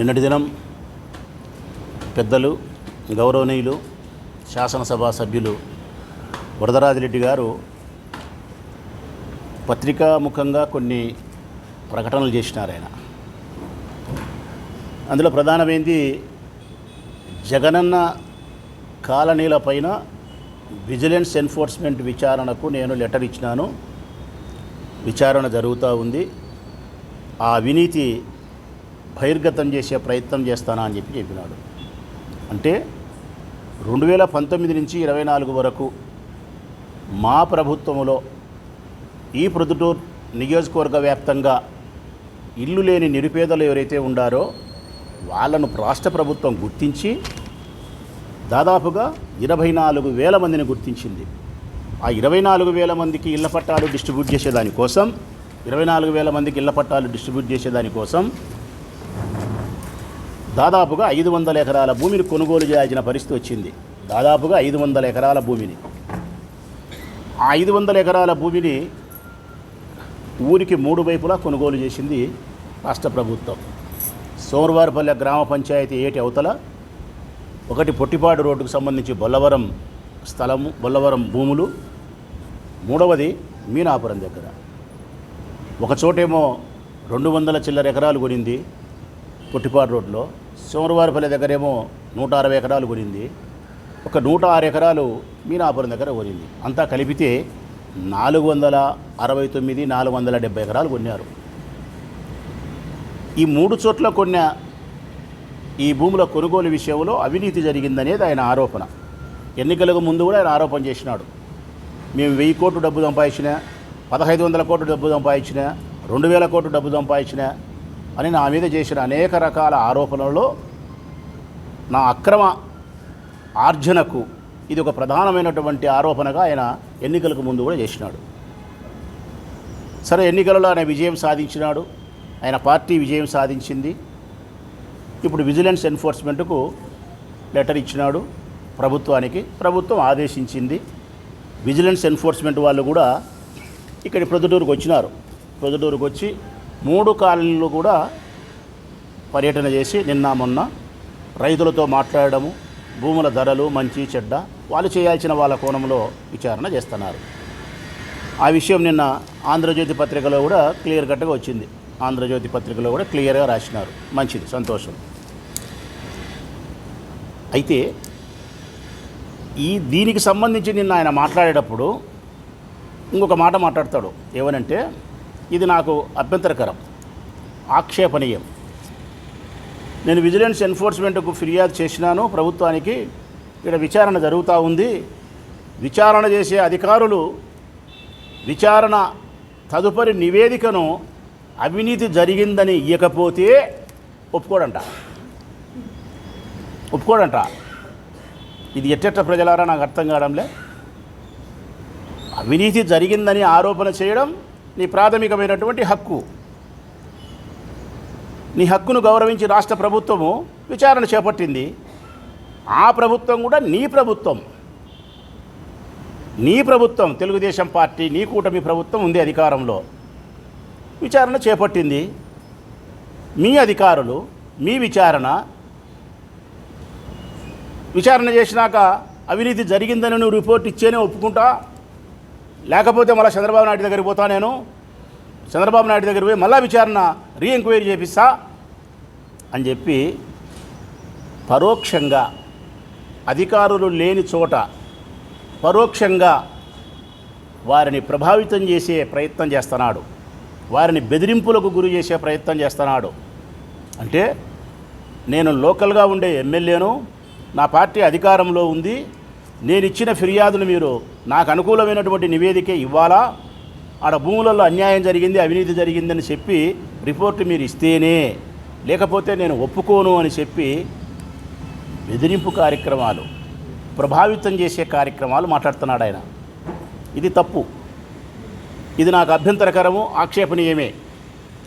నిన్నటి దినం పెద్దలు గౌరవనీయులు శాసనసభ సభ్యులు వరదరాజిరెడ్డి గారు పత్రికాముఖంగా కొన్ని ప్రకటనలు చేసినారు ఆయన. అందులో ప్రధానమైంది జగనన్న కాలనీల పైన విజిలెన్స్ ఎన్ఫోర్స్మెంట్ విచారణకు నేను లెటర్ ఇచ్చినాను. విచారణ జరుగుతూ ఉంది. ఆ అవినీతి బహిర్గతం చేసే ప్రయత్నం చేస్తానా అని చెప్పి చెప్పినాడు. అంటే రెండు వేల పంతొమ్మిది నుంచి ఇరవై నాలుగు వరకు మా ప్రభుత్వంలో ఈ ప్రొద్దుటూరు నియోజకవర్గ వ్యాప్తంగా ఇల్లు లేని నిరుపేదలు ఎవరైతే ఉండారో వాళ్ళను రాష్ట్ర ప్రభుత్వం గుర్తించి దాదాపుగా ఇరవై నాలుగు వేల మందిని గుర్తించింది. ఆ ఇరవై నాలుగు వేల మందికి ఇళ్ళ పట్టాలు డిస్ట్రిబ్యూట్ చేసేదానికోసం ఇరవై నాలుగు వేల మందికి ఇళ్ళ పట్టాలు డిస్ట్రిబ్యూట్ చేసేదానికోసం దాదాపుగా ఐదు వందల ఎకరాల భూమిని కొనుగోలు చేయాల్సిన పరిస్థితి వచ్చింది. దాదాపుగా ఐదు వందల ఎకరాల భూమిని. ఆ ఐదు వందల ఎకరాల భూమిని ఊరికి మూడు వైపులా కొనుగోలు చేసింది రాష్ట్ర ప్రభుత్వం. సోమవారపల్లె గ్రామ పంచాయతీ ఏటి అవతల ఒకటి పొట్టిపాడు రోడ్డుకు సంబంధించి బొల్లవరం స్థలము బొల్లవరం భూములు మూడవది మీనాపురం దగ్గర. ఒక చోటేమో రెండు వందల చిల్లర ఎకరాలు కొనింది పొట్టిపాడు రోడ్లో సోమవారపల్లి దగ్గరేమో నూట అరవై ఎకరాలు కొనింది. ఒక నూట ఆరు ఎకరాలు మీనాపురం దగ్గర కొనింది. అంతా కలిపితే నాలుగు వందల అరవై తొమ్మిది నాలుగు వందల డెబ్బై ఎకరాలు కొన్నారు. ఈ మూడు చోట్ల కొన్న ఈ భూముల కొనుగోలు విషయంలో అవినీతి జరిగిందనేది ఆయన ఆరోపణ. ఎన్నికలకు ముందు కూడా ఆయన ఆరోపణ చేసినాడు. మేము వెయ్యి కోట్లు డబ్బు సంపాదించిన పదహైదు వందల కోట్లు డబ్బు సంపాదించిన రెండు వేల కోట్లు డబ్బు సంపాదించిన అని నా మీద చేసిన అనేక రకాల ఆరోపణలలో నా అక్రమ ఆర్జనకు ఇది ఒక ప్రధానమైనటువంటి ఆరోపణగా ఆయన ఎన్నికలకు ముందు కూడా చేసినాడు. సరే ఎన్నికలలో ఆయన విజయం సాధించినాడు. ఆయన పార్టీ విజయం సాధించింది. ఇప్పుడు విజిలెన్స్ ఎన్ఫోర్స్మెంట్కు లెటర్ ఇచ్చినాడు ప్రభుత్వానికి. ప్రభుత్వం ఆదేశించింది. విజిలెన్స్ ఎన్ఫోర్స్మెంట్ వాళ్ళు కూడా ఇక్కడ ప్రొద్దుటూరుకు వచ్చినారు. ప్రొద్దుటూరుకు వచ్చి మూడు కాలనీలు కూడా పర్యటన చేసి నిన్న మొన్న రైతులతో మాట్లాడడము భూముల ధరలు మంచి చెడ్డ వాళ్ళు చేయాల్సిన వాళ్ళ కోణంలో విచారణ చేస్తున్నారు. ఆ విషయం నిన్న ఆంధ్రజ్యోతి పత్రికలో కూడా క్లియర్ కట్గా వచ్చింది. ఆంధ్రజ్యోతి పత్రికలో కూడా క్లియర్గా రాసినారు. మంచిది సంతోషం. అయితే ఈ దీనికి సంబంధించి నిన్న ఆయన మాట్లాడేటప్పుడు ఇంకొక మాట మాట్లాడతాడు. ఏమనంటే ఇది నాకు అభ్యంతరకరం. ఆక్షేపణీయం. నేను విజిలెన్స్ ఎన్ఫోర్స్మెంట్కు ఫిర్యాదు చేసినాను. ప్రభుత్వానికి ఇక్కడ విచారణ జరుగుతూ ఉంది. విచారణ చేసే అధికారులు విచారణ తదుపరి నివేదికను అవినీతి జరిగిందని ఇవ్వకపోతే ఒప్పుకోడంట. ఒప్పుకోడంట. ఇది ఎట్టెట్ట ప్రజలారా నాకు అర్థం కావడంలే? అవినీతి జరిగిందని ఆరోపణ చేయడం నీ ప్రాథమికమైనటువంటి హక్కు. నీ హక్కును గౌరవించి రాష్ట్ర ప్రభుత్వము విచారణ చేపట్టింది. ఆ ప్రభుత్వం కూడా నీ ప్రభుత్వం. నీ ప్రభుత్వం తెలుగుదేశం పార్టీ నీ కూటమి ప్రభుత్వం ఉంది అధికారంలో. విచారణ చేపట్టింది. మీ అధికారులు మీ విచారణ. విచారణ చేసినాక అవినీతి జరిగిందని నువ్వు రిపోర్ట్ ఇచ్చేనే ఒప్పుకుంటా? లేకపోతే మళ్ళీ చంద్రబాబు నాయుడు దగ్గరికి పోతా నేను. చంద్రబాబు నాయుడు దగ్గర పోయి మళ్ళా విచారణ రీ ఎంక్వైరీ చేపిస్తా అని చెప్పి పరోక్షంగా అధికారులు లేని చోట పరోక్షంగా వారిని ప్రభావితం చేసే ప్రయత్నం చేస్తున్నాడు. వారిని బెదిరింపులకు గురి చేసే ప్రయత్నం చేస్తున్నాడు. అంటే నేను లోకల్గా ఉండే ఎమ్మెల్యేను నా పార్టీ అధికారంలో ఉంది నేను ఇచ్చిన ఫిర్యాదును మీరు నాకు అనుకూలమైనటువంటి నివేదిక ఇవ్వాలా? ఆడ భూములలో అన్యాయం జరిగింది అవినీతి జరిగిందని చెప్పి రిపోర్టు మీరు ఇస్తేనే లేకపోతే నేను ఒప్పుకోను అని చెప్పి బెదిరింపు కార్యక్రమాలు ప్రభావితం చేసే కార్యక్రమాలు మాట్లాడుతున్నాడు ఆయన. ఇది తప్పు. ఇది నాకు అభ్యంతరకరము ఆక్షేపణీయమే.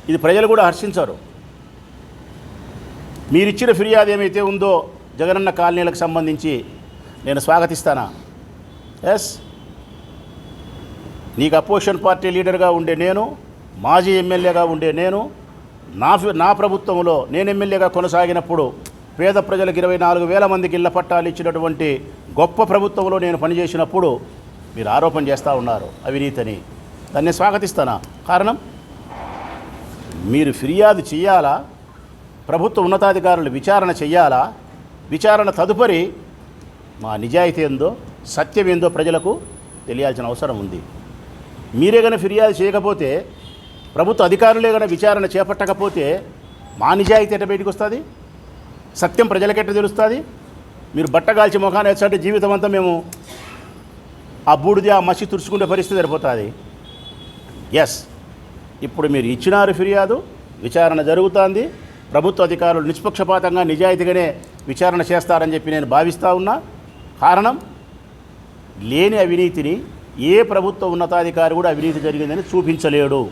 ఇది ప్రజలు కూడా హర్షించరు. మీరిచ్చిన ఫిర్యాదు ఏమైతే ఉందో జగనన్న కాలనీలకు సంబంధించి నేను స్వాగతిస్తానా? ఎస్ నీకు అపోజిషన్ పార్టీ లీడర్గా ఉండే నేను మాజీ ఎమ్మెల్యేగా ఉండే నేను నా నా ప్రభుత్వంలో నేను ఎమ్మెల్యేగా కొనసాగినప్పుడు పేద ప్రజలకు ఇరవై నాలుగు వేల మందికి ఇళ్ళ పట్టాలు ఇచ్చినటువంటి గొప్ప ప్రభుత్వంలో నేను పనిచేసినప్పుడు మీరు ఆరోపణ చేస్తూ ఉన్నారు అవినీతిని. దాన్ని స్వాగతిస్తానా? కారణం? మీరు ఫిర్యాదు చేయాలా? ప్రభుత్వ ఉన్నతాధికారులు విచారణ చేయాలా? విచారణ తదుపరి మా నిజాయితీ ఏందో సత్యం ఏందో ప్రజలకు తెలియాల్సిన అవసరం ఉంది. మీరే గన ఫిర్యాదు చేయకపోతే ప్రభుత్వ అధికారులే గన విచారణ చేపట్టకపోతే మా నిజాయితీ ఎట్ట బయటకు వస్తుంది? సత్యం ప్రజలకెట్ట తెలుస్తుంది? మీరు బట్టగాల్చి ముఖాన్ని వచ్చాలంటే జీవితం అంతా మేము ఆ బూడిది ఆ మసి తుడుచుకునే పరిస్థితి సరిపోతుంది. ఎస్ ఇప్పుడు మీరు ఇచ్చినారు ఫిర్యాదు విచారణ జరుగుతోంది. ప్రభుత్వ అధికారులు నిష్పక్షపాతంగా నిజాయితీగానే విచారణ చేస్తారని చెప్పి నేను భావిస్తూ ఉన్నా. కారణం లేని అవినీతిని ఏ ప్రభుత్వ ఉన్నతాధికారి కూడా అవినీతి జరిగిందని చూపించలేడు.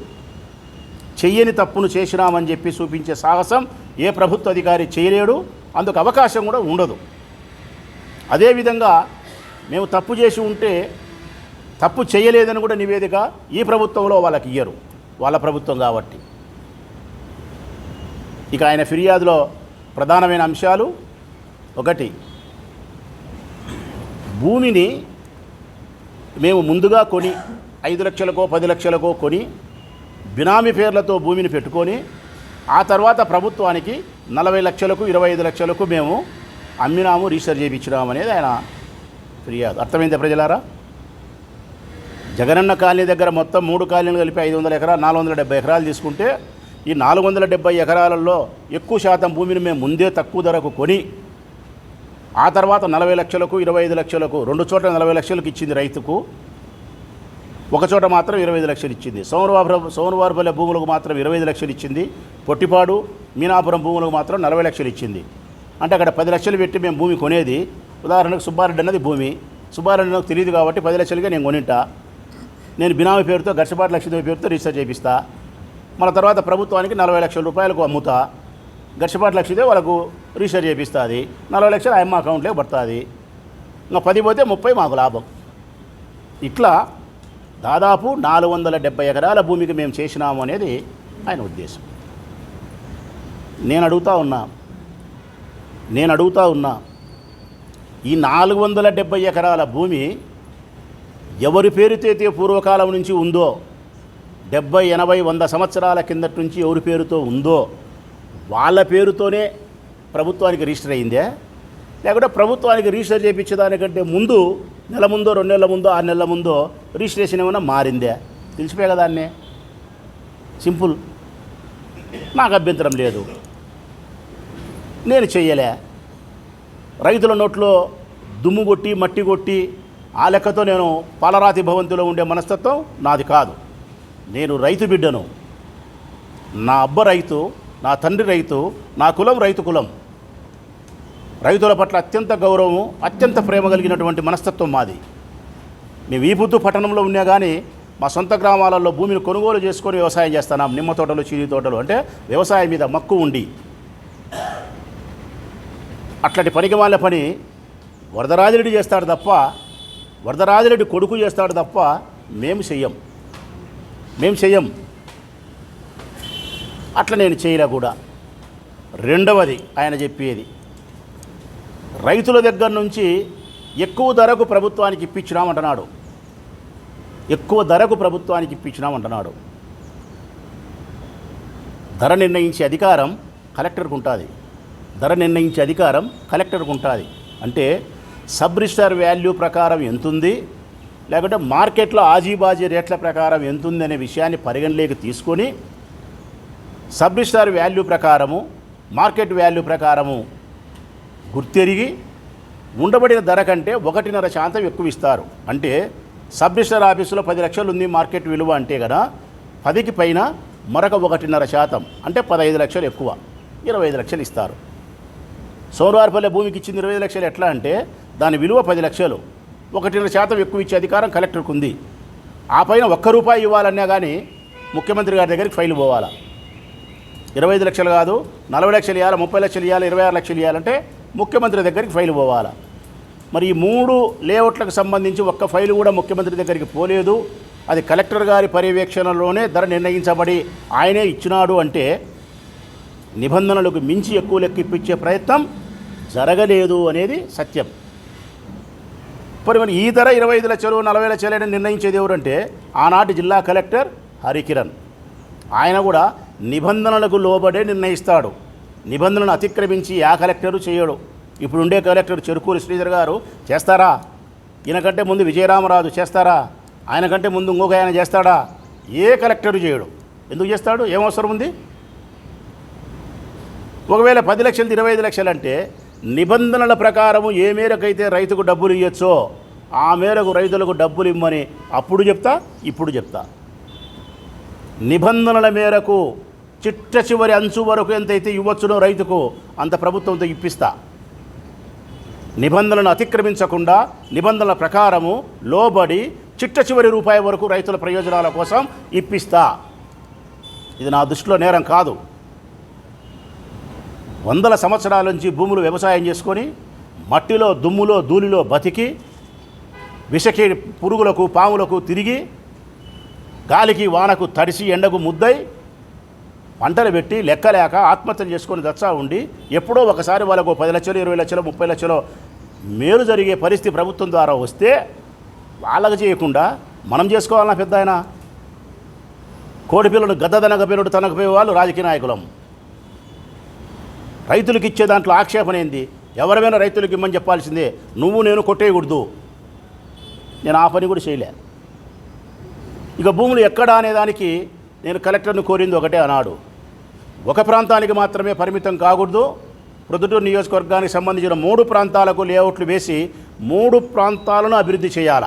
చెయ్యని తప్పును చేసినామని చెప్పి చూపించే సాహసం ఏ ప్రభుత్వ అధికారి చేయలేడు. అందుకు అవకాశం కూడా ఉండదు. అదేవిధంగా మేము తప్పు చేసి ఉంటే తప్పు చేయలేదని కూడా నివేదిక ఈ ప్రభుత్వంలో వాళ్ళకి ఇయ్యరు. వాళ్ళ ప్రభుత్వం కాబట్టి. ఇక ఆయన ఫిర్యాదులో ప్రధానమైన అంశాలు ఒకటి భూమిని మేము ముందుగా కొని ఐదు లక్షలకో పది లక్షలకో కొని బినామీ పేర్లతో భూమిని పెట్టుకొని ఆ తర్వాత ప్రభుత్వానికి నలభై లక్షలకు ఇరవై ఐదు లక్షలకు మేము అమ్మినాము రీసెర్చ్ చేయించినాము అనేది ఆయన ఫిర్యాదు. అర్థమైంది ప్రజలారా? జగనన్న కాలనీ దగ్గర మొత్తం మూడు కాలనీలు కలిపి ఐదు వందల ఎకరాలు నాలుగు వందల డెబ్బై ఎకరాలు తీసుకుంటే ఈ నాలుగు వందల డెబ్బై ఎకరాలలో ఎక్కువ శాతం భూమిని మేము ముందే తక్కువ ధరకు కొని ఆ తర్వాత నలభై లక్షలకు ఇరవై ఐదు లక్షలకు రెండు చోట్ల నలభై లక్షలకు ఇచ్చింది రైతుకు. ఒక చోట మాత్రం ఇరవై ఐదు లక్షలు ఇచ్చింది. సోమవారం సోమవారపల్లె భూములకు మాత్రం ఇరవై ఐదు లక్షలు ఇచ్చింది. పొట్టిపాడు మీనాపురం భూములకు మాత్రం నలభై లక్షలు ఇచ్చింది. అంటే అక్కడ పది లక్షలు పెట్టి మేము భూమి కొనేది. ఉదాహరణకు సుబ్బారెడ్డి అన్నది భూమి. సుబ్బారెడ్డి నాకు తెలియదు కాబట్టి పది లక్షలుగా నేను కొనింటా. నేను బినామీ పేరుతో గర్షపాటి లక్ష్మీదేవి పేరుతో రిజిస్టర్ చేపిస్తా. మన తర్వాత ప్రభుత్వానికి నలభై లక్షల రూపాయలకు అమ్ముతా. గర్షపాటి లక్షదే వాళ్ళకు రీసెర్చ్ చేపిస్తుంది. నలభై లక్షలు ఆయమ్మ అకౌంట్లో పడుతుంది. ఇంకా పది పోతే ముప్పై మాకు లాభం. ఇట్లా దాదాపు నాలుగు వందల డెబ్బై ఎకరాల భూమికి మేము చేసినాము అనేది ఆయన ఉద్దేశం. నేను అడుగుతా ఉన్నా నేను అడుగుతా ఉన్నా ఈ నాలుగు వందల డెబ్బై ఎకరాల భూమి ఎవరి పేరుతో అయితే పూర్వకాలం నుంచి ఉందో డెబ్బై ఎనభై వంద సంవత్సరాల కిందటి నుంచి ఎవరి పేరుతో ఉందో వాళ్ళ పేరుతోనే ప్రభుత్వానికి రిజిస్టర్ అయిందే. లేకుంటే ప్రభుత్వానికి రిజిస్టర్ చేయించేదానికంటే ముందు నెల ముందో రెండు నెలల ముందో ఆరు నెలల ముందో రిజిస్ట్రేషన్ ఏమైనా మారిందే. తెలిసిపోయే కదా దాన్నే. సింపుల్. నాకు అభ్యంతరం లేదు. నేను చెయ్యలే. రైతుల నోట్లో దుమ్ము కొట్టి మట్టి కొట్టి ఆ లెక్కతో నేను పాలరాతి భవంతిలో ఉండే మనస్తత్వం నాది కాదు. నేను రైతు బిడ్డను. నా అబ్బ రైతు నా తండ్రి రైతు నా కులం రైతు కులం. రైతుల పట్ల అత్యంత గౌరవం అత్యంత ప్రేమ కలిగినటువంటి మనస్తత్వం మాది. మేము ఈ పట్టణంలో ఉన్నా కానీ మా సొంత గ్రామాలలో భూమిని కొనుగోలు చేసుకొని వ్యవసాయం చేస్తున్నాం. నిమ్మ తోటలు చీని తోటలు అంటే వ్యవసాయం మీద మక్కువ ఉండి. అట్లాంటి పనికి వాళ్ళ పని వరదరాజిరెడ్డి చేస్తాడు తప్ప వరదరాజిరెడ్డి కొడుకు చేస్తాడు తప్ప మేము చెయ్యం. మేము చెయ్యం. అట్లా నేను చేయలే కూడా. రెండవది ఆయన చెప్పేది రైతుల దగ్గర నుంచి ఎక్కువ ధరకు ప్రభుత్వానికి ఇప్పించినామంటున్నాడు ఎక్కువ ధరకు ప్రభుత్వానికి ఇప్పించినామంటున్నాడు ధర నిర్ణయించే అధికారం కలెక్టర్కు ఉంటుంది. ధర నిర్ణయించే అధికారం కలెక్టర్కు ఉంటుంది. అంటే సబ్ రిజిస్టర్ వాల్యూ ప్రకారం ఎంతుంది లేకుంటే మార్కెట్లో ఆజీబాజీ రేట్ల ప్రకారం ఎంతుంది అనే విషయాన్ని పరిగణలోకి తీసుకొని సబ్ రిజిస్టర్ వాల్యూ ప్రకారము మార్కెట్ వాల్యూ ప్రకారము గుర్తెరిగి ఉండబడిన ధర కంటే ఒకటిన్నర శాతం ఎక్కువ ఇస్తారు అంటే సబ్ రిజిస్టర్ ఆఫీసులో పది లక్షలు ఉంది మార్కెట్ విలువ అంటే కదా పదికి పైన మరొక ఒకటిన్నర శాతం అంటే పదహైదు లక్షలు ఎక్కువ ఇరవై ఐదు లక్షలు ఇస్తారు. సోమవారపల్లె భూమికి ఇచ్చింది ఇరవై ఐదు లక్షలు ఎట్లా అంటే దాని విలువ పది లక్షలు ఒకటిన్నర శాతం ఎక్కువ ఇచ్చే అధికారం కలెక్టర్కు ఉంది ఆ పైన ఒక్క రూపాయి ఇవ్వాలన్నా కానీ ముఖ్యమంత్రి గారి దగ్గరికి ఫైల్ పోవాలా? ఇరవై ఐదు లక్షలు కాదు నలభై లక్షలు ఇవ్వాలి ముప్పై లక్షలు ఇవ్వాలి ఇరవై ఆరు లక్షలు ఇవ్వాలంటే ముఖ్యమంత్రి దగ్గరికి ఫైల్ పోవాలా? మరి ఈ మూడు లేఅవుట్లకు సంబంధించి ఒక్క ఫైలు కూడా ముఖ్యమంత్రి దగ్గరికి పోలేదు. అది కలెక్టర్ గారి పర్యవేక్షణలోనే ధర నిర్ణయించబడి ఆయనే ఇచ్చినాడు అంటే నిబంధనలకు మించి ఎక్కువ లెక్క ఇప్పించే ప్రయత్నం జరగలేదు అనేది సత్యం. మరి మరి ఈ ధర ఇరవై ఐదు లక్షలు నలభై లక్షలు అని నిర్ణయించేది ఎవరంటే ఆనాటి జిల్లా కలెక్టర్ హరికిరణ్. ఆయన కూడా నిబంధనలకు లోబడే నిర్ణయిస్తాడు. నిబంధనలను అతిక్రమించి ఆ కలెక్టరు చేయడు. ఇప్పుడు ఉండే కలెక్టర్ చెరుకూరి శ్రీధర్ గారు చేస్తారా? ఈయనకంటే ముందు విజయరామరాజు చేస్తారా? ఆయన కంటే ముందు ఇంకొక ఆయన చేస్తాడా? ఏ కలెక్టరు చేయడు. ఎందుకు చేస్తాడు? ఏం అవసరం ఉంది? ఒకవేళ పది లక్షలు ఇరవై ఐదు లక్షలు అంటే నిబంధనల ప్రకారము ఏ మేరకైతే రైతుకు డబ్బులు ఇవ్వచ్చో ఆ మేరకు రైతులకు డబ్బులు ఇమ్మని అప్పుడు చెప్తా ఇప్పుడు చెప్తా. నిబంధనల మేరకు చిట్ట చివరి అంచు వరకు ఎంతైతే ఇవ్వచ్చునో రైతుకు అంత ప్రభుత్వంతో ఇప్పిస్తా. నిబంధనలను అతిక్రమించకుండా నిబంధనల ప్రకారము లోబడి చిట్ట చివరి రూపాయి వరకు రైతుల ప్రయోజనాల కోసం ఇప్పిస్తా. ఇది నా దృష్టిలో నేరం కాదు. వందల సంవత్సరాల నుంచి భూములు వ్యవసాయం చేసుకొని మట్టిలో దుమ్ములో ధూళిలో బతికి విషకి పురుగులకు పాములకు తిరిగి గాలికి వానకు తడిసి ఎండకు ముద్దై పంటలు పెట్టి లెక్కలేక ఆత్మహత్యలు చేసుకొని దచ్చా ఉండి ఎప్పుడో ఒకసారి వాళ్ళకు పది లక్షలు ఇరవై లక్షలు ముప్పై లక్షలు మేలు జరిగే పరిస్థితి ప్రభుత్వం ద్వారా వస్తే వాళ్ళకి చేయకుండా మనం చేసుకోవాలన్నా పెద్ద ఆయన. కోడి పిల్లలు గద్దదనగ పెనుడు తనకపోయే వాళ్ళు రాజకీయ నాయకులం. రైతులకు ఇచ్చే దాంట్లో ఆక్షేపణ ఏంది? ఎవరైనా రైతులకు ఇమ్మని చెప్పాల్సిందే. నువ్వు నేను కొట్టేయకూడదు. నేను ఆ పని కూడా చేయలే. ఇక భూములు ఎక్కడా అనేదానికి నేను కలెక్టర్ను కోరింది ఒకటే అన్నాడు. ఒక ప్రాంతానికి మాత్రమే పరిమితం కాకూడదు. ప్రొద్దుటూరు నియోజకవర్గానికి సంబంధించిన మూడు ప్రాంతాలకు లేఅవుట్లు వేసి మూడు ప్రాంతాలను అభివృద్ధి చేయాల.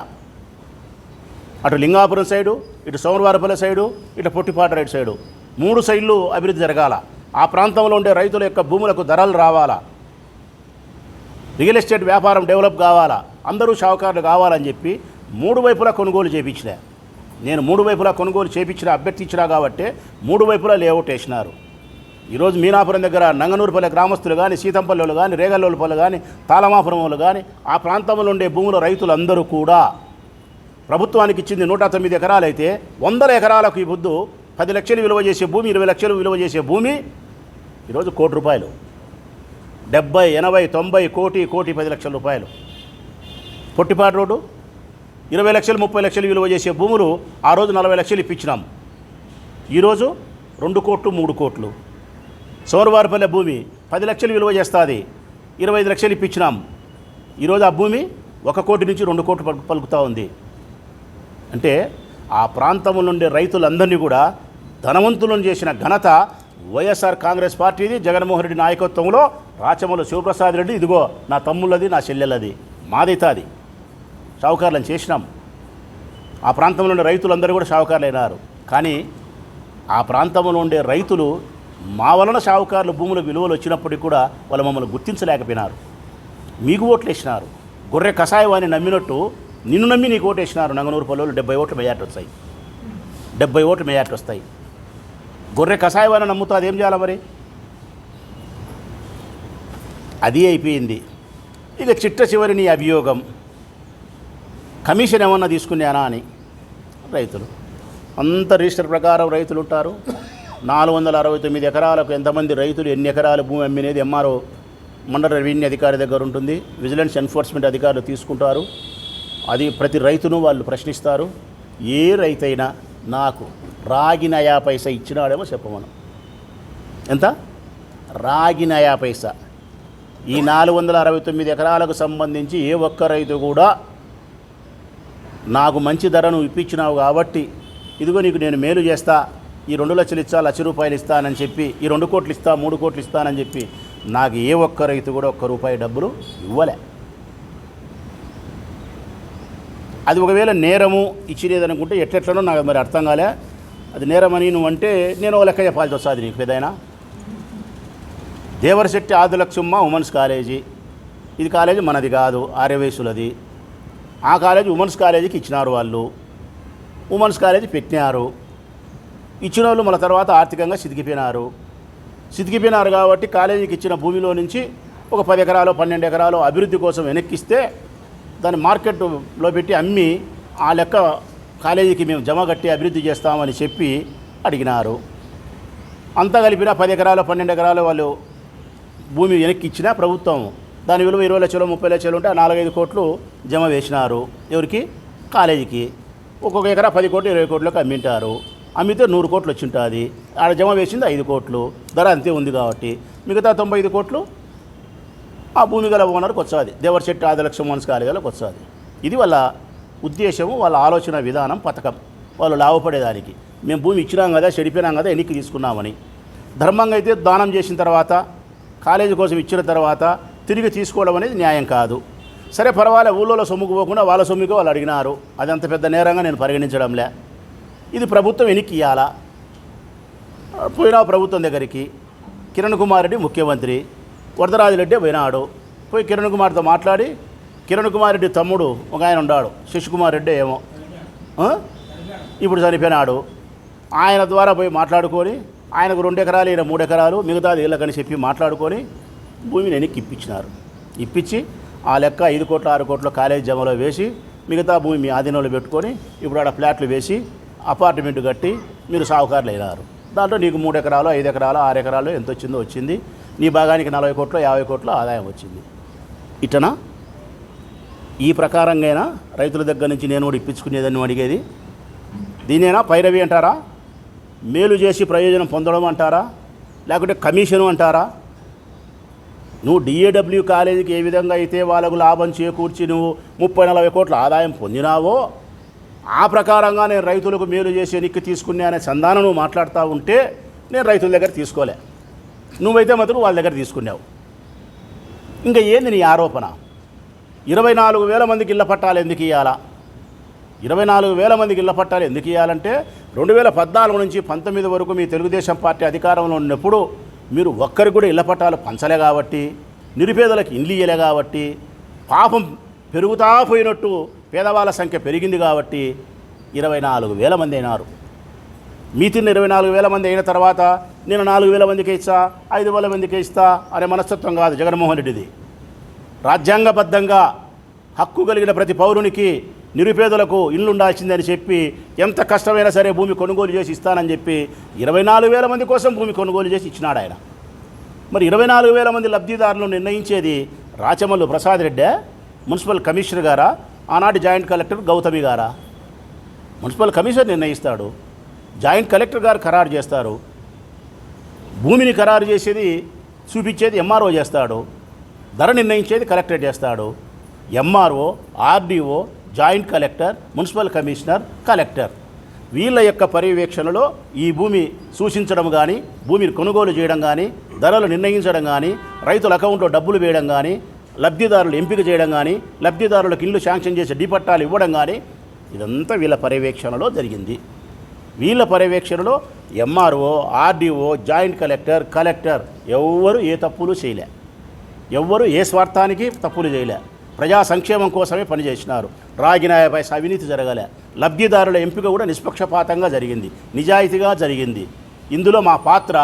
అటు లింగాపురం సైడు ఇటు సోమవారపల్లి సైడు ఇటు పొట్టిపాట రైట్ సైడు. మూడు సైడ్లు అభివృద్ధి జరగాల. ఆ ప్రాంతంలో ఉండే రైతుల యొక్క భూములకు ధరలు రావాలా. రియల్ ఎస్టేట్ వ్యాపారం డెవలప్ కావాలా. అందరూ షావుకారులు కావాలని చెప్పి మూడు వైపులా కొనుగోలు చేయించిన నేను మూడు వైపులా కొనుగోలు చేయించిన అభ్యర్థించినా కాబట్టి మూడు వైపులా లేఅవుట్ వేసినారు. ఈరోజు మీనాపురం దగ్గర నంగనూరుపల్లి గ్రామస్తులు కానీ సీతంపల్లెలు కానీ రేగల్లోపల్లి కానీ తాళమాపురం వాళ్ళు కానీ ఆ ప్రాంతంలో ఉండే భూముల రైతులందరూ కూడా ప్రభుత్వానికి ఇచ్చింది నూట తొమ్మిది ఎకరాలు అయితే వందల ఎకరాలకు ఈ బుద్ధు పది లక్షలు విలువ చేసే భూమి ఇరవై లక్షలు విలువ చేసే భూమి ఈరోజు కోటి రూపాయలు. డెబ్బై ఎనభై తొంభై కోటి కోటి పది లక్షల రూపాయలు. పొట్టిపాటి రోడ్డు ఇరవై లక్షలు ముప్పై లక్షలు విలువ చేసే భూములు ఆ రోజు నలభై లక్షలు ఇప్పించినాం. ఈరోజు రెండు కోట్లు మూడు కోట్లు. సోరవారిపల్లె భూమి పది లక్షలు విలువ చేస్తుంది. ఇరవై ఐదు లక్షలు ఇప్పించినాం. ఈరోజు ఆ భూమి ఒక కోటి నుంచి రెండు కోట్లు పలుకు- పలుకుతూ ఉంది. అంటే ఆ ప్రాంతంలో ఉండే రైతులందరినీ కూడా ధనవంతులను చేసిన ఘనత వైఎస్ఆర్ కాంగ్రెస్ పార్టీది జగన్మోహన్ రెడ్డి నాయకత్వంలో రాచమల శివప్రసాద్ రెడ్డి. ఇదిగో నా తమ్ముళ్ళది నా చెల్లెలది మాదైతాది. షావుకారులను చేసినాం. ఆ ప్రాంతంలో ఉండే రైతులందరూ కూడా షావుకారులు అయినారు కానీ ఆ ప్రాంతంలో ఉండే రైతులు మా వలన షావుకారులు భూముల విలువలు వచ్చినప్పటికీ కూడా వాళ్ళు మమ్మల్ని గుర్తించలేకపోయినారు. మీకు ఓట్లు వేసినారు గొర్రె కషాయవాన్ని నమ్మినట్టు నిన్ను నమ్మి నీకు ఓటు వేసినారు నంగనూరు పల్లెలు డెబ్బై ఓట్లు మెజార్టీ వస్తాయి. డెబ్బై ఓట్లు మెజార్టీ వస్తాయి. గొర్రె కషాయవాన్ని నమ్ముతా అదేం చేయాలి మరి? అది అయిపోయింది. ఇక చిట్ట చివరి నీ అభియోగం. కమిషన్ ఏమన్నా తీసుకున్నానా అని. రైతులు. అంత రిజిస్టర్ ప్రకారం రైతులు ఉంటారు. నాలుగు వందల అరవై తొమ్మిది ఎకరాలకు ఎంతమంది రైతులు ఎన్ని ఎకరాల భూమి అమ్మినేది ఎంఆర్ఓ మండల రెవెన్యూ అధికారి దగ్గర ఉంటుంది. విజిలెన్స్ ఎన్ఫోర్స్మెంట్ అధికారులు తీసుకుంటారు. అది ప్రతి రైతును వాళ్ళు ప్రశ్నిస్తారు. ఏ రైతైనా నాకు రాగి నయా పైసా ఇచ్చినాడేమో చెప్పమను ఎంత? రాగి నయా పైసా. ఈ నాలుగు వందల అరవై తొమ్మిది ఎకరాలకు సంబంధించి ఏ ఒక్క రైతు కూడా నాకు మంచి ధరను ఇప్పించినావు కాబట్టి ఇదిగో నీకు నేను మేలు చేస్తా. ఈ రెండు లక్షలు ఇస్తా లక్ష రూపాయలు ఇస్తానని చెప్పి ఈ రెండు కోట్లు ఇస్తా మూడు కోట్లు ఇస్తానని చెప్పి నాకు ఏ ఒక్క రైతు కూడా ఒక్క రూపాయి డబ్బులు ఇవ్వలే. అది ఒకవేళ నేరము ఇచ్చిలేదనుకుంటే ఎట్లెట్లనో నాకు మరి అర్థం కాలే. అది నేరమని నువ్వు అంటే నేను ఓ లెక్క చెప్పాల్సి వస్తుంది నీకు ఏదైనా దేవరశెట్టి ఆదులక్ష్మ ఉమెన్స్ కాలేజీ. ఇది కాలేజీ మనది కాదు ఆర్యవయసులది ఆ కాలేజీ ఉమెన్స్ కాలేజీకి ఇచ్చినారు వాళ్ళు. ఉమెన్స్ కాలేజీ పెట్టినారు. ఇచ్చిన వాళ్ళు మన తర్వాత ఆర్థికంగా సితికిపోయినారు. సితికిపోయినారు కాబట్టి కాలేజీకి ఇచ్చిన భూమిలో నుంచి ఒక పది ఎకరాలు పన్నెండు ఎకరాలు అభివృద్ధి కోసం వెనక్కిస్తే దాన్ని మార్కెట్లో పెట్టి అమ్మి ఆ లెక్క కాలేజీకి మేము జమ కట్టి అభివృద్ధి చేస్తామని చెప్పి అడిగినారు. అంతా కలిపిన పది ఎకరాలు పన్నెండు ఎకరాలు వాళ్ళు భూమి వెనక్కిచ్చిన ప్రభుత్వం దాని విలువ ఇరవై లక్షలు ముప్పై లక్షలు ఉంటే నాలుగైదు కోట్లు జమ వేసినారు ఎవరికి? కాలేజీకి. ఒక్కొక్క ఎకరా పది కోట్లు ఇరవై కోట్లకు అమ్మింటారు. అమ్మితే నూరు కోట్లు వచ్చి ఉంటుంది ఆడ జమ వేసింది ఐదు కోట్లు. ధర అంతే ఉంది కాబట్టి మిగతా తొంభై ఐదు కోట్లు ఆ భూమి గల ఓనర్కి వచ్చాది. దేవరశెట్టి ఆదిలక్ష మనసు కాలేజీలకు వచ్చాది. ఇది వాళ్ళ ఉద్దేశము వాళ్ళ ఆలోచన విధానం పథకం. వాళ్ళు లాభపడేదానికి. మేము భూమి ఇచ్చినాం కదా చెడిపోయినాం కదా ఎన్నిక తీసుకున్నామని. ధర్మంగా అయితే దానం చేసిన తర్వాత కాలేజీ కోసం ఇచ్చిన తర్వాత తిరిగి తీసుకోవడం అనేది న్యాయం కాదు. సరే పర్వాలే ఊళ్ళో సొమ్ముకు పోకుండా వాళ్ళ సొమ్ముకి వాళ్ళు అడిగినారు. అది అంత పెద్ద నేరంగా నేను పరిగణించడంలే. ఇది ప్రభుత్వం వెనక్కి ఇయ్యాలా? పోయినా ప్రభుత్వం దగ్గరికి కిరణ్ కుమార్ రెడ్డి ముఖ్యమంత్రి వరదరాజరెడ్డి పోయినాడు. పోయి కిరణ్ కుమార్తో మాట్లాడి కిరణ్ కుమార్ రెడ్డి తమ్ముడు ఒక ఆయన ఉన్నాడు శశికుమార్ రెడ్డి ఏమో. ఇప్పుడు చనిపోయినాడు. ఆయన ద్వారా పోయి మాట్లాడుకొని ఆయనకు రెండు ఎకరాలు ఈయన మూడు ఎకరాలు మిగతాది వీళ్ళకని చెప్పి మాట్లాడుకొని భూమిని వెనక్కి ఇప్పించినారు. ఇప్పించి ఆ లెక్క ఐదు కోట్ల ఆరు కోట్ల కాలేజీ జమలో వేసి మిగతా భూమి మీ ఆధీనంలో పెట్టుకొని ఇప్పుడు ఆడ ఫ్లాట్లు వేసి అపార్ట్మెంట్ కట్టి మీరు సాహుకారులు అయినారు. దాంట్లో నీకు మూడు ఎకరాలు ఐదు ఎకరాలు ఆరు ఎకరాలు ఎంత వచ్చిందో వచ్చింది. నీ భాగానికి నలభై కోట్లు యాభై కోట్ల ఆదాయం వచ్చింది. ఇటనా? ఈ ప్రకారంగా రైతుల దగ్గర నుంచి నేను కూడా ఇప్పించుకునేదని అడిగేది. దీనేనా పైరవి అంటారా? మేలు చేసి ప్రయోజనం పొందడం అంటారా? లేకుంటే కమిషను అంటారా? నువ్వు డిఏడబ్ల్యూ కాలేజీకి ఏ విధంగా అయితే వాళ్ళకు లాభం చేకూర్చి నువ్వు ముప్పై నలభై కోట్ల ఆదాయం పొందినావో ఆ ప్రకారంగా నేను రైతులకు మేలు చేసి ఎన్నిక్కి తీసుకునే అనే సంధానం నువ్వు మాట్లాడుతూ ఉంటే నేను రైతుల దగ్గర తీసుకోలే. నువ్వైతే మాత్రం వాళ్ళ దగ్గర తీసుకున్నావు. ఇంకా ఏంది నీ ఆరోపణ? ఇరవై నాలుగు వేల మందికి ఇళ్ళ పట్టాలు ఎందుకు ఇవ్వాలా ఇరవై నాలుగు వేల మందికి ఇళ్ళ పట్టాలు ఎందుకు ఇవ్వాలంటే రెండు వేల పద్నాలుగు నుంచి పంతొమ్మిది వరకు మీ తెలుగుదేశం పార్టీ అధికారంలో ఉన్నప్పుడు మీరు ఒక్కరికి కూడా ఇళ్ళ పట్టాలు పంచలే కాబట్టి నిరుపేదలకు ఇండ్లు ఇయ్యలే కాబట్టి పాపం పెరుగుతా పోయినట్టు పేదవాళ్ళ సంఖ్య పెరిగింది కాబట్టి ఇరవై నాలుగు వేల మంది అయినారు. మీ ఇరవై నాలుగు వేల మంది అయిన తర్వాత నేను నాలుగు వేల మందికి ఇస్తా ఐదు వేల మందికి ఇస్తా అనే మనస్తత్వం కాదు జగన్మోహన్ రెడ్డిది. రాజ్యాంగబద్ధంగా హక్కు కలిగిన ప్రతి పౌరునికి నిరుపేదలకు ఇల్లు ఉండాల్సిందని చెప్పి ఎంత కష్టమైనా సరే భూమి కొనుగోలు చేసి ఇస్తానని చెప్పి ఇరవై నాలుగు వేల మంది కోసం భూమి కొనుగోలు చేసి ఇచ్చినాడు ఆయన. మరి ఇరవై నాలుగు వేల మంది లబ్ధిదారులను నిర్ణయించేది రాచమల్లు ప్రసాద్ రెడ్డే మున్సిపల్ కమిషనర్ గారా? ఆనాటి జాయింట్ కలెక్టర్ గౌతమి గారా? మున్సిపల్ కమిషన్ నిర్ణయిస్తాడు. జాయింట్ కలెక్టర్ గారు ఖరారు చేస్తారు. భూమిని ఖరారు చేసేది చూపించేది ఎంఆర్ఓ చేస్తాడు. ధర నిర్ణయించేది కలెక్టర్ చేస్తాడు. MRO RDO joint collector municipal commissioner collector. వీళ్ళ యొక్క పర్యవేక్షణలో ఈ భూమి సూచించడం కానీ భూమిని కొనుగోలు చేయడం కానీ ధరలు నిర్ణయించడం కానీ రైతుల అకౌంట్లో డబ్బులు వేయడం కానీ లబ్ధిదారులు ఎంపిక చేయడం కానీ లబ్ధిదారులకు ఇల్లు శాంక్షన్ చేసి డిపట్టాలు ఇవ్వడం కానీ ఇదంతా వీళ్ళ పర్యవేక్షణలో జరిగింది. వీళ్ళ పర్యవేక్షణలో MRO RDO joint collector collector ఎవ్వరు ఏ తప్పులు చేయలే. ఎవ్వరు ఏ స్వార్థానికి తప్పులు చేయలే. ప్రజా సంక్షేమం కోసమే పనిచేసినారు రాగినాయపై అవినీతి జరగలే. లబ్ధిదారుల ఎంపిక కూడా నిష్పక్షపాతంగా జరిగింది. నిజాయితీగా జరిగింది. ఇందులో మా పాత్ర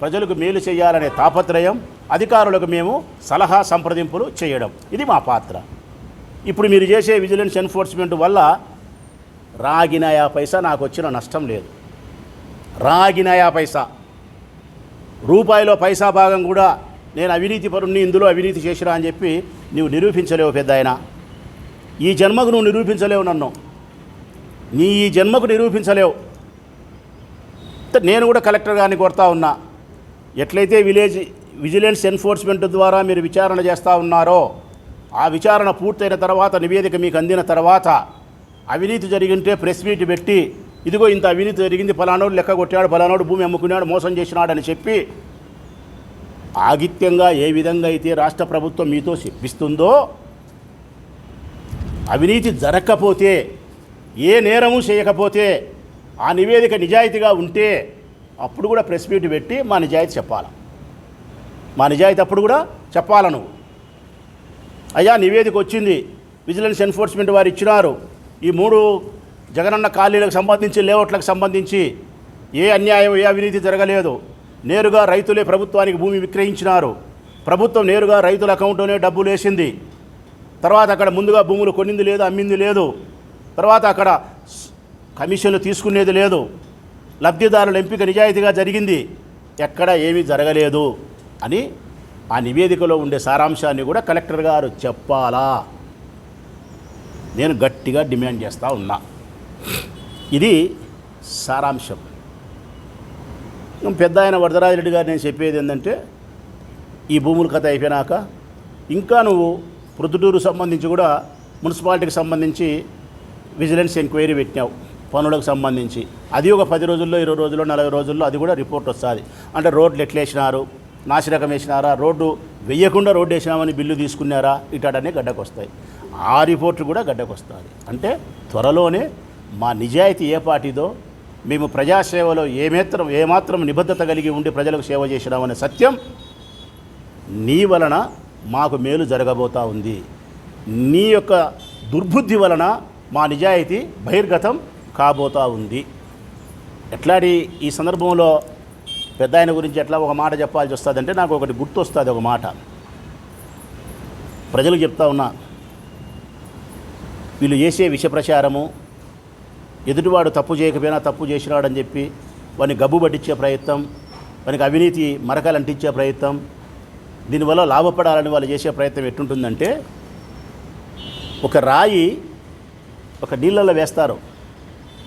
ప్రజలకు మేలు చేయాలనే తాపత్రయం అధికారులకు మేము సలహా సంప్రదింపులు చేయడం. ఇది మా పాత్ర. ఇప్పుడు మీరు చేసే విజిలెన్స్ ఎన్ఫోర్స్మెంట్ వల్ల రాగినాయా పైసా నాకు వచ్చిన నష్టం లేదు. రాగినాయా పైసా. రూపాయిలో పైసా భాగం కూడా నేను అవినీతి పరుణ్ణి ఇందులో అవినీతి చేసిరా అని చెప్పి నువ్వు నిరూపించలేవు పెద్ద ఆయన ఈ జన్మకు నువ్వు నిరూపించలేవు నన్ను. నీ ఈ జన్మకు నిరూపించలేవు. నేను కూడా కలెక్టర్ గారిని కొడతా ఉన్నా. ఎట్లయితే విలేజ్ విజిలెన్స్ ఎన్ఫోర్స్మెంట్ ద్వారా మీరు విచారణ చేస్తూ ఉన్నారో ఆ విచారణ పూర్తయిన తర్వాత నివేదిక మీకు అందిన తర్వాత అవినీతి జరిగింటే ప్రెస్ మీట్ పెట్టి ఇదిగో ఇంత అవినీతి జరిగింది ఫలానోడు లెక్క కొట్టాడు ఫలానోడు భూమి అమ్ముకున్నాడు మోసం చేసినాడని చెప్పి ఆగిత్యంగా ఏ విధంగా అయితే రాష్ట్ర ప్రభుత్వం మీతో చెప్పిస్తుందో అవినీతి జరగకపోతే ఏ నేరము చేయకపోతే ఆ నివేదిక నిజాయితీగా ఉంటే అప్పుడు కూడా ప్రెస్ మీట్ పెట్టి మా నిజాయితీ చెప్పాలి? మా నిజాయితీ అప్పుడు కూడా చెప్పాల నువ్వు? అయ్యా నివేదిక వచ్చింది. విజిలెన్స్ ఎన్ఫోర్స్మెంట్ వారు ఇచ్చినారు. ఈ మూడు జగనన్న ఖాళీలకు సంబంధించి లేఅవుట్లకు సంబంధించి ఏ అన్యాయం ఏ అవినీతి జరగలేదు. నేరుగా రైతులే ప్రభుత్వానికి భూమి విక్రయించినారు. ప్రభుత్వం నేరుగా రైతుల అకౌంట్లోనే డబ్బులు వేసింది. తర్వాత అక్కడ ముందుగా భూములు కొనింది లేదు అమ్మింది లేదు. తర్వాత అక్కడ కమిషన్లు తీసుకునేది లేదు. లబ్ధిదారుల ఎంపిక నిజాయితీగా జరిగింది. ఎక్కడ ఏమీ జరగలేదు. అని ఆ నివేదికలో ఉండే సారాంశాన్ని కూడా కలెక్టర్ గారు చెప్పాలా? నేను గట్టిగా డిమాండ్ చేస్తూ ఉన్నా. ఇది సారాంశం. పెద్ద ఆయన వరదరాజిరెడ్డి గారు నేను చెప్పేది ఏంటంటే ఈ భూముల కథ అయిపోయినాక ఇంకా నువ్వు ప్రొద్దుటూరు సంబంధించి కూడా మున్సిపాలిటీకి సంబంధించి విజిలెన్స్ ఎంక్వైరీ పెట్టినావు పనులకు సంబంధించి. అది ఒక పది రోజుల్లో ఇరవై రోజుల్లో నలభై రోజుల్లో అది కూడా రిపోర్ట్ వస్తుంది. అంటే రోడ్లు ఎట్లేసినారు? నాసిరకం వేసినారా? రోడ్డు వేయకుండా రోడ్డు వేసినామని బిల్లు తీసుకున్నారా? ఇటాడనే గడ్డకు వస్తాయి ఆ రిపోర్ట్ కూడా గడ్డకు వస్తుంది అంటే త్వరలోనే మా నిజాయితీ ఏ పార్టీదో మేము ప్రజాసేవలో ఏమేత్రం ఏమాత్రం నిబద్ధత కలిగి ఉండి ప్రజలకు సేవ చేసినామనే సత్యం నీ వలన మాకు మేలు జరగబోతా ఉంది. నీ యొక్క దుర్బుద్ధి వలన మా నిజాయితీ బహిర్గతం కాబోతా ఉంది. ఎట్లాంటి ఈ సందర్భంలో పెద్ద ఆయన గురించి ఎట్లా ఒక మాట చెప్పాల్సి వస్తుందంటే నాకు ఒకటి గుర్తు వస్తుంది ఒక మాట. ప్రజలు చెప్తా ఉన్నా వీళ్ళు చేసే విష ప్రచారము ఎదుటివాడు తప్పు చేయకపోయినా తప్పు చేసినాడని చెప్పి వాడిని గబ్బు పట్టించే ప్రయత్నం వానికి అవినీతి మరకలు అంటించే ప్రయత్నం దీనివల్ల లాభపడాలని వాళ్ళు చేసే ప్రయత్నం ఎట్టుంటుందంటే ఒక రాయి ఒక నీళ్ళల్లో వేస్తారు.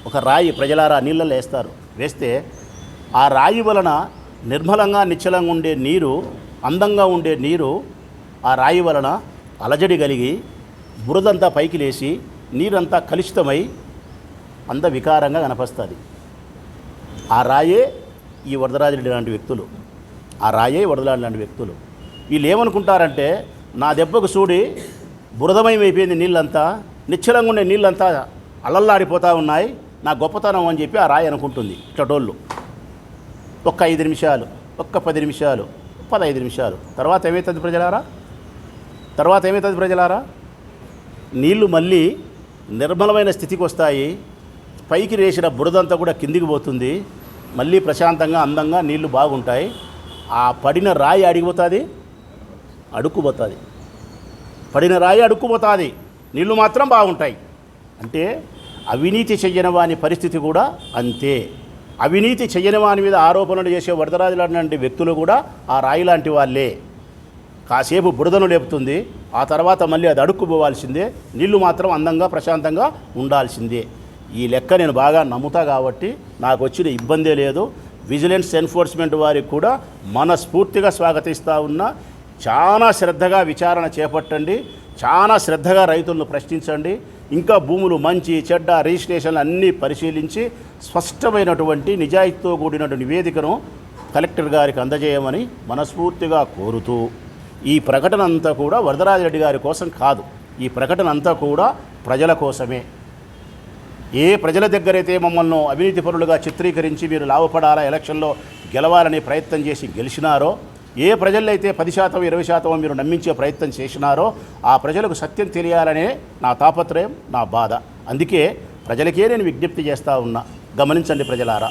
ఒక రాయి ప్రజలారా నీళ్ళల్లో వేస్తారు. వేస్తే ఆ రాయి వలన నిర్మలంగా నిశ్చలంగా ఉండే నీరు అందంగా ఉండే నీరు ఆ రాయి వలన అలజడి కలిగి బురదంతా పైకి లేచి నీరంతా కలుషితమై అంత వికారంగా కనపస్తుంది. ఆ రాయే ఈ వరదరాజుడి లాంటి వ్యక్తులు. ఆ రాయే వరదరాజు లాంటి వ్యక్తులు. వీళ్ళు ఏమనుకుంటారంటే నా దెబ్బకు చూడి బురదమయమైపోయింది నీళ్ళంతా నిశ్చలంగా ఉండే నీళ్ళంతా అలల్లాడిపోతూ ఉన్నాయి నా గొప్పతనం అని చెప్పి ఆ రాయి అనుకుంటుంది ఇట్లటోళ్ళు. ఒక్క ఐదు నిమిషాలు ఒక్క పది నిమిషాలు పదహైదు నిమిషాలు. తర్వాత ఏమవుతుంది ప్రజలారా? తర్వాత ఏమవుతుంది ప్రజలారా? నీళ్ళు మళ్ళీ నిర్మలమైన స్థితికి వస్తాయి. పైకి రేసిన బురదంతా కూడా కిందికి పోతుంది. మళ్ళీ ప్రశాంతంగా అందంగా నీళ్ళు బాగుంటాయి. ఆ పడిన రాయి అడిగిపోతుంది? అడుక్కుపోతుంది. పడిన రాయి అడుక్కుపోతుంది. నీళ్ళు మాత్రం బాగుంటాయి. అంటే అవినీతి చెయ్యని వాని పరిస్థితి కూడా అంతే. అవినీతి చెయ్యని వాని మీద ఆరోపణలు చేసే వరదరాజు లాంటి వ్యక్తులు కూడా ఆ రాయి లాంటి వాళ్ళే. కాసేపు బురదను లేపుతుంది ఆ తర్వాత మళ్ళీ అది అడుక్కుపోవాల్సిందే నీళ్ళు మాత్రం అందంగా ప్రశాంతంగా ఉండాల్సిందే. ఈ లెక్క నేను బాగా నమ్ముతా కాబట్టి నాకు వచ్చిన ఇబ్బందే లేదు. విజిలెన్స్ ఎన్ఫోర్స్మెంట్ వారికి కూడా మనస్ఫూర్తిగా స్వాగతిస్తూ ఉన్నా. చాలా శ్రద్ధగా విచారణ చేపట్టండి చాలా శ్రద్ధగా రైతులను ప్రశ్నించండి. ఇంకా భూములు మంచి చెడ్డ రిజిస్ట్రేషన్లు అన్నీ పరిశీలించి స్పష్టమైనటువంటి నిజాయితీతో కూడినటువంటి నివేదికను కలెక్టర్ గారికి అందజేయమని మనస్ఫూర్తిగా కోరుతూ ఈ ప్రకటన అంతా కూడా వరదరాజరెడ్డి గారి కోసం కాదు. ఈ ప్రకటన అంతా కూడా ప్రజల కోసమే. ఏ ప్రజల దగ్గరైతే మమ్మల్ని అవినీతి పరులుగా చిత్రీకరించి మీరు లాభపడాలా ఎలక్షన్లో గెలవాలని ప్రయత్నం చేసి గెలిచినారో ఏ ప్రజలైతే పది శాతం ఇరవై శాతం మీరు నమ్మించే ప్రయత్నం చేసినారో ఆ ప్రజలకు సత్యం తెలియాలనే నా తాపత్రయం నా బాధ. అందుకే ప్రజలకే నేను విజ్ఞప్తి చేస్తూ ఉన్నా. గమనించండి ప్రజలారా.